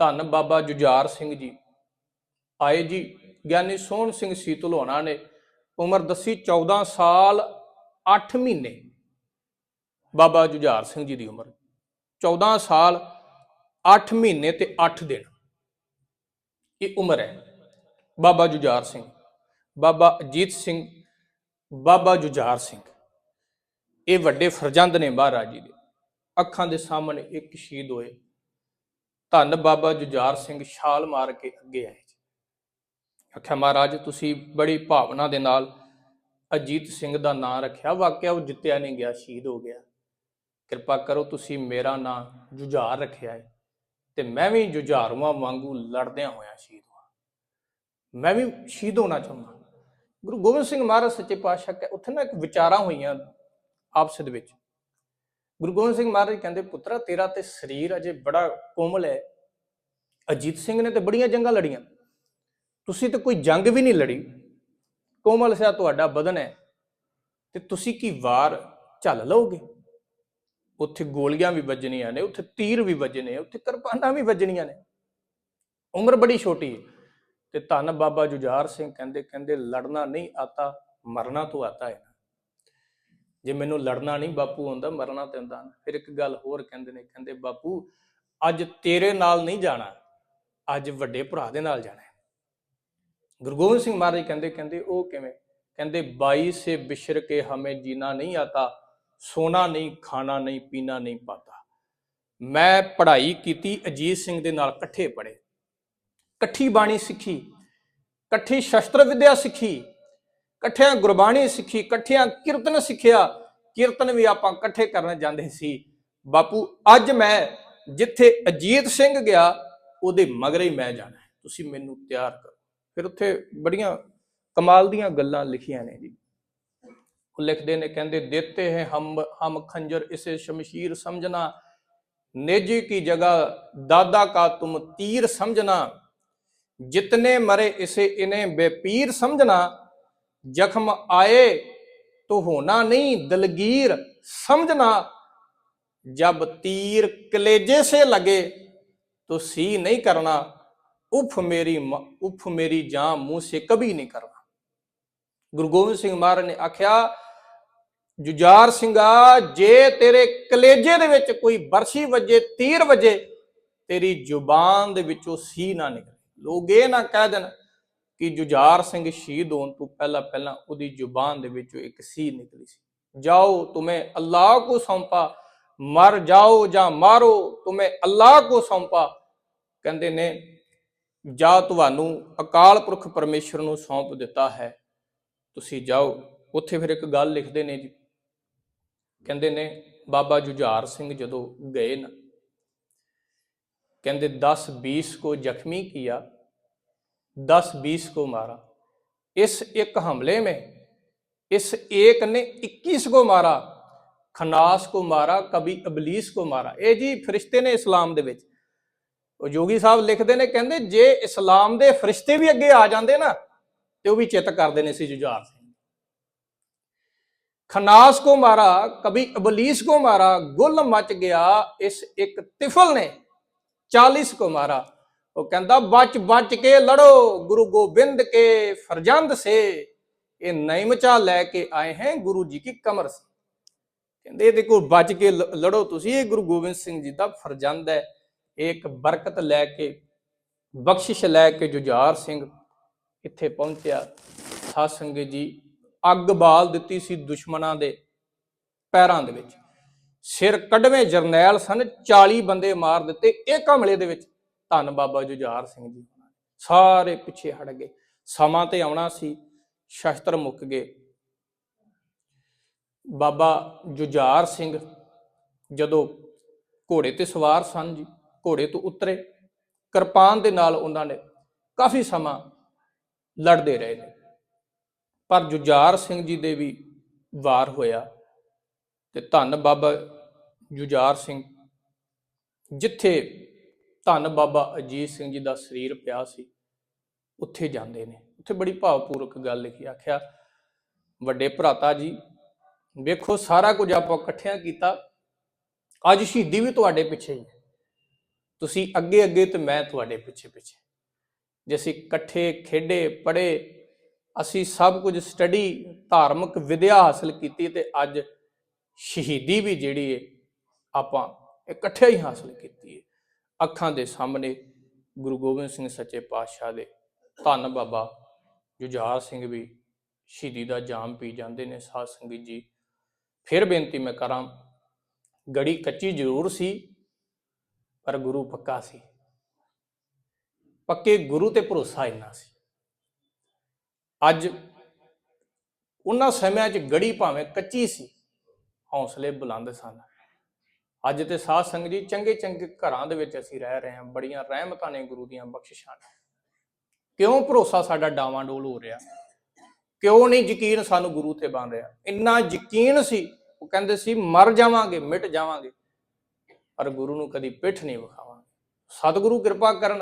ਧੰਨ ਬਾਬਾ ਜੁਝਾਰ ਸਿੰਘ ਜੀ। ਆਏ ਜੀ, ਗਿਆਨੀ ਸੋਹਣ ਸਿੰਘ ਸੀਤਲੋਣਾ ਨੇ, ਉਮਰ ਦੱਸੀ 14 ਸਾਲ 8 ਮਹੀਨੇ। ਬਾਬਾ ਜੁਝਾਰ ਸਿੰਘ ਜੀ ਦੀ ਉਮਰ 14 ਸਾਲ 8 ਮਹੀਨੇ ਤੇ 8 ਦਿਨ। ਇਹ ਉਮਰ ਹੈ ਬਾਬਾ ਜੁਝਾਰ ਸਿੰਘ, ਬਾਬਾ ਅਜੀਤ ਸਿੰਘ, ਬਾਬਾ ਜੁਝਾਰ ਸਿੰਘ। ਇਹ ਵੱਡੇ ਫਰਜ਼ੰਦ ਨੇ ਮਹਾਰਾਜ ਜੀ ਦੇ। ਅੱਖਾਂ ਦੇ ਸਾਹਮਣੇ ਇੱਕ ਸ਼ਹੀਦ ਹੋਏ। ਧੰਨ ਬਾਬਾ ਜੁਝਾਰ ਸਿੰਘ ਛਾਲ ਮਾਰ ਕੇ ਅੱਗੇ ਆਏ ਆਖਿਆ, ਮਹਾਰਾਜ, ਤੁਸੀਂ ਬੜੀ ਭਾਵਨਾ ਦੇ ਨਾਲ ਅਜੀਤ ਸਿੰਘ ਦਾ ਨਾਂ ਰੱਖਿਆ। ਵਾਕਿਆ ਉਹ ਜਿੱਤਿਆ ਨਹੀਂ ਗਿਆ, ਸ਼ਹੀਦ ਹੋ ਗਿਆ। ਕਿਰਪਾ ਕਰੋ ਤੁਸੀਂ ਮੇਰਾ ਨਾਂ ਜੁਝਾਰ ਰੱਖਿਆ ਹੈ ਤੇ ਮੈਂ ਵੀ ਜੁਝਾਰੂਆਂ ਵਾਂਗੂ ਲੜਦਿਆਂ ਹੋਇਆ ਸ਼ਹੀਦ ਹਾਂ ਮੈਂ ਵੀ ਸ਼ਹੀਦ ਹੋਣਾ ਚਾਹੁੰਦਾ। ਗੁਰੂ ਗੋਬਿੰਦ ਸਿੰਘ ਮਹਾਰਾਜ ਸੱਚੇ ਪਾਤਸ਼ਾਹ ਕਿ, ਉੱਥੇ ਨਾ ਇੱਕ ਵਿਚਾਰਾਂ ਹੋਈਆਂ ਆਪਸ ਦੇ ਵਿੱਚ। ਗੁਰੂ ਗੋਬਿੰਦ ਸਿੰਘ ਮਹਾਰਾਜ ਕਹਿੰਦੇ, ਪੁੱਤਰਾ, ਤੇਰਾ ਤੇ ਸਰੀਰ ਅਜੇ ਬੜਾ ਕੋਮਲ ਹੈ। ਅਜੀਤ ਸਿੰਘ ਨੇ ਤੇ ਬੜੀਆਂ ਜੰਗਾਂ ਲੜੀਆਂ। ਤੁਸੀਂ ਤੇ ਕੋਈ ਜੰਗ ਵੀ ਨਹੀਂ ਲੜੀ। ਕੋਮਲ ਸਿਆ ਤੁਹਾਡਾ ਬਦਨ ਹੈ। ਤੇ ਤੁਸੀਂ ਕੀ ਵਾਰ ਝੱਲ ਲਓਗੇ? ਉੱਥੇ ਗੋਲੀਆਂ ਵੀ ਵੱਜਣੀਆਂ ਨੇ, ਉੱਥੇ ਤੀਰ ਵੀ ਵੱਜਣੇ, ਉੱਥੇ ਕਿਰਪਾਨਾਂ ਵੀ ਵੱਜਣੀਆਂ ਨੇ। ਉਮਰ ਬੜੀ ਛੋਟੀ ਹੈ। ਤੇ ਧੰਨ ਬਾਬਾ ਜੁਝਾਰ ਸਿੰਘ ਕਹਿੰਦੇ ਕਹਿੰਦੇ, ਲੜਨਾ ਨਹੀਂ ਆਤਾ, ਮਰਨਾ ਤੋਂ ਆਤਾ ਹੈ ਜੇ ਮੈਨੂੰ ਲੜਨਾ ਨਹੀਂ ਬਾਪੂ ਹੁੰਦਾ ਮਰਨਾ ਤੇ ਹੁੰਦਾ ਫਿਰ ਇੱਕ ਗੱਲ ਹੋਰ ਕਹਿੰਦੇ ਨੇ, ਕਹਿੰਦੇ, ਬਾਪੂ, ਅੱਜ ਤੇਰੇ ਨਾਲ ਨਹੀਂ ਜਾਣਾ, ਅੱਜ ਵੱਡੇ ਭਰਾ ਦੇ ਨਾਲ ਜਾਣਾ ਗੁਰੂ ਗੋਬਿੰਦ ਸਿੰਘ ਮਹਾਰਾਜ ਕਹਿੰਦੇ ਕਹਿੰਦੇ, ਉਹ ਕਿਵੇਂ? ਕਹਿੰਦੇ, ਬਾਈ ਸੇ ਬਿਸ਼ਰ ਕੇ ਹਮੇ ਜੀਣਾ ਨਹੀਂ ਆਤਾ ਸੋਨਾ ਨਹੀਂ, ਖਾਣਾ ਨਹੀਂ, ਪੀਣਾ ਨਹੀਂ ਪਾਤਾ। ਮੈਂ ਪੜ੍ਹਾਈ ਕੀਤੀ, ਅਜੀਤ ਸਿੰਘ ਦੇ ਨਾਲ ਇਕੱਠੇ ਪੜ੍ਹੇ। ਇਕੱਠੀ ਬਾਣੀ ਸਿੱਖੀ, ਇਕੱਠੀ ਸ਼ਸਤਰ ਵਿਦਿਆ ਸਿੱਖੀ ਇਕੱਠਿਆਂ ਗੁਰਬਾਣੀ ਸਿੱਖੀ ਇਕੱਠਿਆਂ ਕੀਰਤਨ ਸਿੱਖਿਆ ਕੀਰਤਨ ਵੀ ਆਪਾਂ ਇਕੱਠੇ ਕਰਨ ਜਾਂਦੇ ਸੀ ਬਾਪੂ ਅੱਜ ਮੈਂ ਜਿੱਥੇ ਅਜੀਤ ਸਿੰਘ ਗਿਆ ਉਹਦੇ ਮਗਰ ਹੀ ਮੈਂ ਜਾਣਾ ਹੈ ਤੁਸੀਂ ਮੈਨੂੰ ਤਿਆਰ ਕਰੋ ਫਿਰ ਉੱਥੇ ਬੜੀਆਂ ਕਮਾਲ ਦੀਆਂ ਗੱਲਾਂ ਲਿਖੀਆਂ ਨੇ ਜੀ ਉਹ ਲਿਖਦੇ ਨੇ ਕਹਿੰਦੇ ਦੇਤੇ ਹੈ ਹਮ ਹਮ ਖੰਜਰ ਇਸੇ ਸ਼ਮਸ਼ੀਰ ਸਮਝਣਾ नेजी की जगह दादा का तुम तीर समझना जितने मरे इसे इन्हें बेपीर समझना ਜ਼ਖਮ ਆਏ ਤੋ ਹੋਣਾ ਨਹੀਂ, ਦਲਗੀਰ ਸਮਝਣਾ ਜਬ ਤੀਰ ਕਲੇਜੇ ਸੇ ਲਗੇ ਤੋ ਸੀ ਨਹੀਂ ਕਰਨਾ। ਉਫ ਮੇਰੀ ਉਫ ਮੇਰੀ ਜਾਂ ਮੂੰਹ ਸੇ ਕਬੀ ਨਹੀਂ ਕਰਨਾ। ਗੁਰੂ ਗੋਬਿੰਦ ਸਿੰਘ ਮਹਾਰਾਜ ਨੇ ਆਖਿਆ ਜੁਜਾਰ ਸਿੰਘਾ, ਜੇ ਤੇਰੇ ਕਲੇਜੇ ਦੇ ਵਿੱਚ ਕੋਈ ਬਰਸ਼ੀ ਵੱਜੇ, ਤੀਰ ਵੱਜੇ, ਤੇਰੀ ਜ਼ੁਬਾਨ ਦੇ ਵਿੱਚੋਂ ਸੀ ਨਾ ਨਿਕਲੇ। ਲੋਕ ਇਹ ਨਾ ਕਹਿ ਦੇਣ ਕਿ ਜੁਝਾਰ ਸਿੰਘ ਸ਼ਹੀਦ ਹੋਣ ਤੋਂ ਪਹਿਲਾਂ ਪਹਿਲਾਂ ਉਹਦੀ ਜ਼ੁਬਾਨ ਦੇ ਵਿੱਚ ਇੱਕ ਸੀ ਨਿਕਲੀ ਸੀ। ਜਾਓ, ਤੁਮੇ ਅੱਲਾਹ ਕੋ ਸੌਂਪਾ, ਮਰ ਜਾਓ ਜਾਂ ਮਾਰੋ, ਤੁਮੇ ਅੱਲਾਹ ਕੋ ਸੌਂਪਾ। ਕਹਿੰਦੇ ਨੇ, ਜਾ ਤੁਹਾਨੂੰ ਅਕਾਲ ਪੁਰਖ ਪਰਮੇਸ਼ਰ ਨੂੰ ਸੌਂਪ ਦਿੱਤਾ ਹੈ। ਤੁਸੀਂ ਜਾਓ। ਉੱਥੇ ਫਿਰ ਇੱਕ ਗੱਲ ਲਿਖਦੇ ਨੇ ਜੀ। ਕਹਿੰਦੇ ਨੇ, ਬਾਬਾ ਜੁਝਾਰ ਸਿੰਘ ਜਦੋਂ ਗਏ ਨਾ, ਕਹਿੰਦੇ 10 20 ਕੋ ਜ਼ਖਮੀ ਕੀਆ दस बीस को मारा इस एक हमले में इस एक ने इक्कीस को मारा ਖਨਾਸ ਕੋ ਮਾਰਾ ਕਬੀ ਇਬਲੀਸ ਕੋ ਮਾਰਾ। ਇਹ ਜੀ ਫਰਿਸ਼ਤੇ ਨੇ ਇਸਲਾਮ ਦੇ ਵਿੱਚ। ਉਹ ਜੋਗੀ ਸਾਹਿਬ ਲਿਖਦੇ ਨੇ, ਕਹਿੰਦੇ ਜੇ ਇਸਲਾਮ ਦੇ ਫਰਿਸ਼ਤੇ ਵੀ ਅੱਗੇ ਆ ਜਾਂਦੇ ਨਾ, ਤੇ ਉਹ ਵੀ ਚਿਤ ਕਰਦੇ ਨੇ ਸੀ ਜੁਝਾਰ ਸਿੰਘ। ਖਨਾਸ ਕੋ ਮਾਰਾ ਕਬੀ ਇਬਲੀਸ ਕੋ ਮਾਰਾ, ਗੁੱਲ ਮਚ ਗਿਆ ਇਸ ਇੱਕ ਤਿਫਲ ਨੇ 40 ਕੋ ਮਾਰਾ। ਉਹ ਕਹਿੰਦਾ, ਬਚ ਬਚ ਕੇ ਲੜੋ, ਗੁਰੂ ਗੋਬਿੰਦ ਕੇ ਫਰਜ਼ੰਦ ਸੇ। ਇਹ ਨਈਮਚਾ ਲੈ ਕੇ ਆਏ ਹੈ ਗੁਰੂ ਜੀ ਕੀ ਕਮਰ ਸੇ। ਕਹਿੰਦੇ, ਇਹਦੇ ਕੋਲ ਬਚ ਕੇ ਲੜੋ ਤੁਸੀਂ, ਇਹ ਗੁਰੂ ਗੋਬਿੰਦ ਸਿੰਘ ਜੀ ਦਾ ਫਰਜ਼ੰਦ ਹੈ। ਇਹ ਇੱਕ ਬਰਕਤ ਲੈ ਕੇ, ਬਖਸ਼ਿਸ਼ ਲੈ ਕੇ ਜੁਝਾਰ ਸਿੰਘ ਇੱਥੇ ਪਹੁੰਚਿਆ। ਸਾਧ ਸੰਗਤ ਜੀ, ਅੱਗ ਬਾਲ ਦਿੱਤੀ ਸੀ ਦੁਸ਼ਮਣਾਂ ਦੇ ਪੈਰਾਂ ਦੇ ਵਿੱਚ। ਸਿਰ ਕੱਢਵੇਂ ਜਰਨੈਲ ਸਨ 40 ਬੰਦੇ ਮਾਰ ਦਿੱਤੇ। ਇੱਕ ਹਮਲੇ ਦੇ ਵਿੱਚ ਧੰਨ ਬਾਬਾ ਜੁਝਾਰ ਸਿੰਘ ਜੀ ਸਾਰੇ ਪਿੱਛੇ ਹਟ ਗਏ। ਸਮਾਂ ਤੇ ਆਉਣਾ ਸੀ, ਸ਼ਸਤਰ ਮੁੱਕ ਗਏ। ਬਾਬਾ ਜੁਝਾਰ ਸਿੰਘ ਜਦੋਂ ਘੋੜੇ ਤੇ ਸਵਾਰ ਸਨ ਜੀ, ਘੋੜੇ ਤੋਂ ਉਤਰੇ, ਕਿਰਪਾਨ ਦੇ ਨਾਲ ਉਹਨਾਂ ਨੇ ਕਾਫੀ ਸਮਾਂ ਲੜਦੇ ਰਹੇ ਨੇ। ਪਰ ਜੁਝਾਰ ਸਿੰਘ ਜੀ ਦੇ ਵੀ ਵਾਰ ਹੋਇਆ ਤੇ ਧੰਨ ਬਾਬਾ ਜੁਝਾਰ ਸਿੰਘ ਜਿੱਥੇ ਧੰਨ ਬਾਬਾ ਅਜੀਤ ਸਿੰਘ ਜੀ ਦਾ ਸਰੀਰ ਪਿਆ ਸੀ। ਉੱਥੇ ਜਾਂਦੇ ਨੇ। ਉੱਥੇ ਬੜੀ ਭਾਵਪੂਰਕ ਗੱਲ ਲਿਖੀ ਆਖਿਆ, ਵੱਡੇ ਭਰਾਤਾ ਜੀ, ਵੇਖੋ ਸਾਰਾ ਕੁਝ ਆਪਾਂ ਇਕੱਠਿਆਂ ਕੀਤਾ, ਅੱਜ ਸ਼ਹੀਦੀ ਵੀ ਤੁਹਾਡੇ ਪਿੱਛੇ ਹੀ ਹੈ। ਤੁਸੀਂ ਅੱਗੇ ਅੱਗੇ ਤੇ ਮੈਂ ਤੁਹਾਡੇ ਪਿੱਛੇ ਪਿੱਛੇ ਜੇ ਅਸੀਂ ਇਕੱਠੇ ਖੇਡੇ, ਪੜ੍ਹੇ, ਅਸੀਂ ਸਭ ਕੁਝ ਸਟੱਡੀ, ਧਾਰਮਿਕ ਵਿਦਿਆ ਹਾਸਲ ਕੀਤੀ ਤੇ ਅੱਜ ਸ਼ਹੀਦੀ ਵੀ ਜਿਹੜੀ ਹੈ ਆਪਾਂ ਇਕੱਠੇ ਹੀ ਹਾਸਲ ਕੀਤੀ ਹੈ ਅੱਖਾਂ ਦੇ ਸਾਹਮਣੇ ਗੁਰੂ ਗੋਬਿੰਦ ਸਿੰਘ ਸੱਚੇ ਪਾਤਸ਼ਾਹ ਦੇ ਧੰਨ ਬਾਬਾ ਜੁਝਾਰ ਸਿੰਘ ਵੀ ਸ਼ਹੀਦੀ ਦਾ ਜਾਮ ਪੀ ਜਾਂਦੇ ਨੇ ਸਾਧ ਸੰਗਤ ਜੀ। ਫਿਰ ਬੇਨਤੀ ਮੈਂ ਕਰਾਂ, ਗੜੀ ਕੱਚੀ ਜ਼ਰੂਰ ਸੀ, ਪਰ ਗੁਰੂ ਪੱਕਾ ਸੀ। ਪੱਕੇ ਗੁਰੂ ਤੇ ਭਰੋਸਾ ਇੰਨਾ ਸੀ। ਅੱਜ ਉਹਨਾਂ ਸਮਿਆਂ 'ਚ ਗੜੀ ਭਾਵੇਂ ਕੱਚੀ ਸੀ, ਹੌਸਲੇ ਬੁਲੰਦ ਸਨ। ਅੱਜ ਤੇ ਸਾਧ ਸੰਗਤ ਜੀ ਚੰਗੇ ਚੰਗੇ ਘਰਾਂ ਦੇ ਵਿੱਚ ਅਸੀਂ ਰਹਿ ਰਹੇ ਹਾਂ, ਬੜੀਆਂ ਰਹਿਮਤਾਂ ਨੇ ਗੁਰੂ ਦੀਆਂ ਬਖਸ਼ਿਸ਼ਾਂ ਨੇ। ਕਿਉਂ ਭਰੋਸਾ ਸਾਡਾ ਡਾਵਾਂ ਡੋਲ ਹੋ ਰਿਹਾ? ਕਿਉਂ ਨਹੀਂ ਯਕੀਨ ਸਾਨੂੰ ਗੁਰੂ ਤੇ ਬਣ ਰਿਹਾ? ਇੰਨਾ ਯਕੀਨ ਸੀ, ਉਹ ਕਹਿੰਦੇ ਸੀ, ਮਰ ਜਾਵਾਂਗੇ, ਮਿਟ ਜਾਵਾਂਗੇ, ਪਰ ਗੁਰੂ ਨੂੰ ਕਦੀ ਪਿੱਠ ਨਹੀਂ ਵਿਖਾਵਾਂਗੇ। ਸਤਿਗੁਰੂ ਕਿਰਪਾ ਕਰਨ